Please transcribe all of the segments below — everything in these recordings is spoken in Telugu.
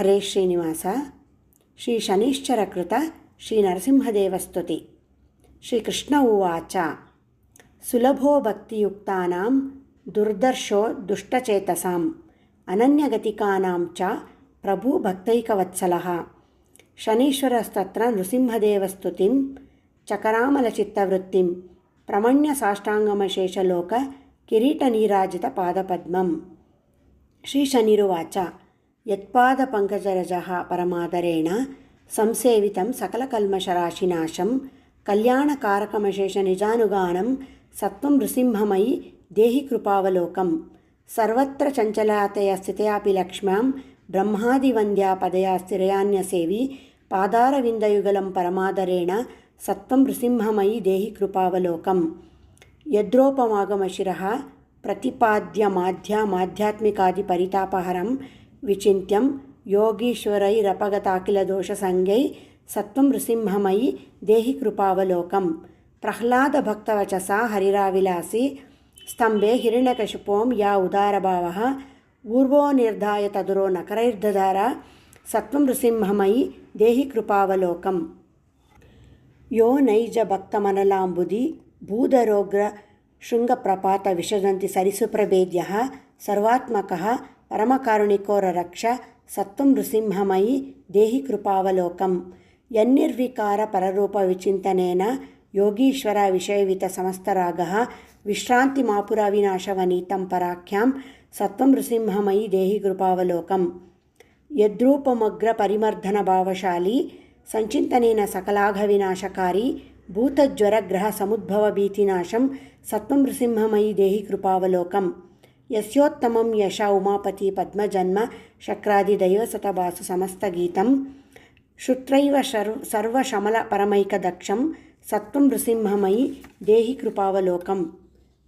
హరే శ్రీనివాస. శ్రీ శనీశ్చర కృత శ్రీ నరసింహదేవస్తుతి. శ్రీకృష్ణ ఉవాచ. సులభో భక్తియుక్తానాం దుర్దర్శో దుష్టచేతసాం అనన్యగతికానాం చ ప్రభు భక్తైకవత్సల. శనీశ్వరస్తత్ర నృసింహదేవస్తుతిం చకరామలచిత్తవృత్తిం ప్రమణ్య సాష్టాంగమశేషలోక కిరీటనీరాజిత పాదపద్మం. శ్రీ శనిరువాచ. యత్పాదపంకజరజ పరమాదరేణ సంసేవితం సకలకల్మషరాశినాశం కళ్యాణకారకమశేష నిజానుగానం సత్వం నృసింహమై దేహి కృపావలోకం సర్వత్ర చంచలాతయ స్థితయాపి లక్ష్మ్యాం బ్రహ్మాదివంద్యా పదయా స్థిరయాన్యసేవి పాదారవిందయుగలం పరమాదరేణ సత్వం నృసింహమయి దేహి కృపావలోకం యద్రోపమాగమశిర ప్రతిపాద్యమాధ్యామాధ్యాత్మికాది పరితాపహరం विचिन्त्यं योगीश्वरैरपगताखिलदोषसङ्गै सत्त्वं नृसिंहमयि देहि कृपावलोकं प्रह्लादभक्तवचसा हरिराविलासि स्तम्भे हिरण्यकशिपों या उदारभावः ऊर्वो निर्धाय तदुरो नकरैर्दधार सत्त्वं नृसिंहमयि देहि कृपावलोकम् यो नैजभक्तमनलाम्बुदि भूधरोग्र शृङ्गप्रपातविशदन्ति सरिसुप्रभेद्यः सर्वात्मकः పరమకారుణికోర రక్ష సత్వం నృసింహమయి దేహి కృపావలోకం. ఎన్నిర్వికార పరరూప విచింతనైన యోగీశ్వర విషయవిత సమస్తరాగ విశ్రాంతిమాపురవినాశవనీతం పరాఖ్యాం సత్వం నృసింహమయి దేహి కృపావలోకం. యద్రూపమగ్ర పరిమర్ధన భావశాలి సంచింతనైన సకలాఘ వినాశకారి భూతజ్వర గ్రహ సముద్భవ భీతినాశం సత్వం నృసింహమయి దేహి కృపావలోకం. యశోత్తమం యశ ఉమాపతి పద్మజన్మ శక్రాది దైవసతవాసు సమస్త గీతం. శుత్రైవ సర్వ సర్వశమల పరమైక దక్షం సత్వం నృసింహమయి దేహి కృపావలోకం.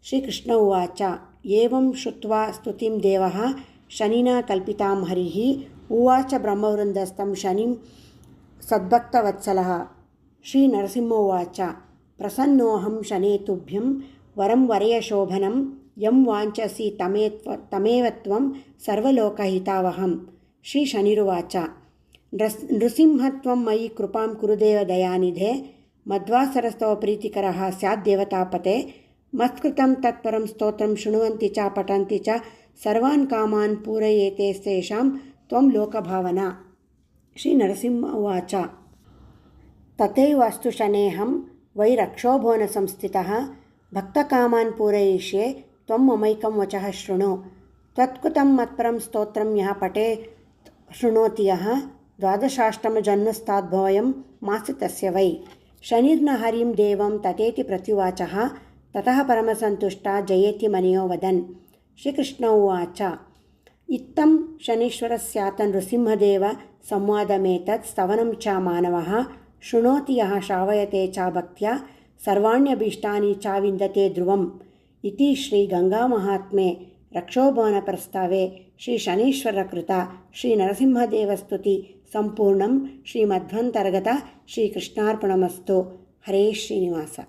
శ్రీకృష్ణ ఉవాచ. ఏం శుత్వా స్తుతిం దేవ శనినా కల్పితాం హరి ఉవాచ బ్రహ్మవృందస్థం శనిం సద్భక్తవత్సల. శ్రీ నరసింహోవాచ ప్రసన్నోహం శనేతుభ్యం వరం వరయశోభనం यं वाञ्छसि तमेत्व तमेव त्वं सर्वलोकहितावहं श्रीशनिरुवाच। नृस् मयि कृपां कुरुदेव दयानिधे मध्वासरस्तव प्रीतिकरः स्याद्देवतापते, मत्कृतं तत्परं स्तोत्रं शृण्वन्ति च, पठन्ति च, सर्वान् कामान् पूरयेतेस्तेषां त्वं लोकभावना। श्रीनरसिंह उवाच। तथैवास्तु शनेऽहं वै रक्षोभुवनसंस्थितः, भक्तकामान् पूरयिष्ये త్వం మమైకం వచ శృణు త్వత్కృతం మత్పరం స్తోత్రం యహ పటే శృణోతి యహ ద్వాదశాష్టమజన్మస్తాద్భవయం మాసి తస్య వై శనిర్న హరిం దేవం తతేతి ప్రత్యువాచ తత పరమసంతుష్టా జయేతి మనయో వదన్ శ్రీకృష్ణ ఉవాచ ఇత్తం శనీశ్వరస్యాత నృసింహదేవ సంవాదమేతత్ స్తవనం చ మానవ శృణోతి యహ శ్రావయతే చ భక్త్యా సర్వాణ్యభీష్టాని చ విందతే ధ్రువం ಇತಿ ಶ್ರೀ ಗಂಗಾಮಹಾತ್ಮೆ ರಕ್ಷೋಭವನ ಪ್ರಸ್ತಾವೆ. ಶ್ರೀ ಶನೀಶ್ವರ ಕೃತ. ಶ್ರೀ ನರಸಿಂಹದೇವಸ್ತುತಿ ಸಂಪೂರ್ಣಂ ಶ್ರೀಮಧ್ವಂತರ್ಗತ ಶ್ರೀಕೃಷ್ಣಾರ್ಪಣಮಸ್ತು ಹರೇ ಶ್ರೀನಿವಾಸ.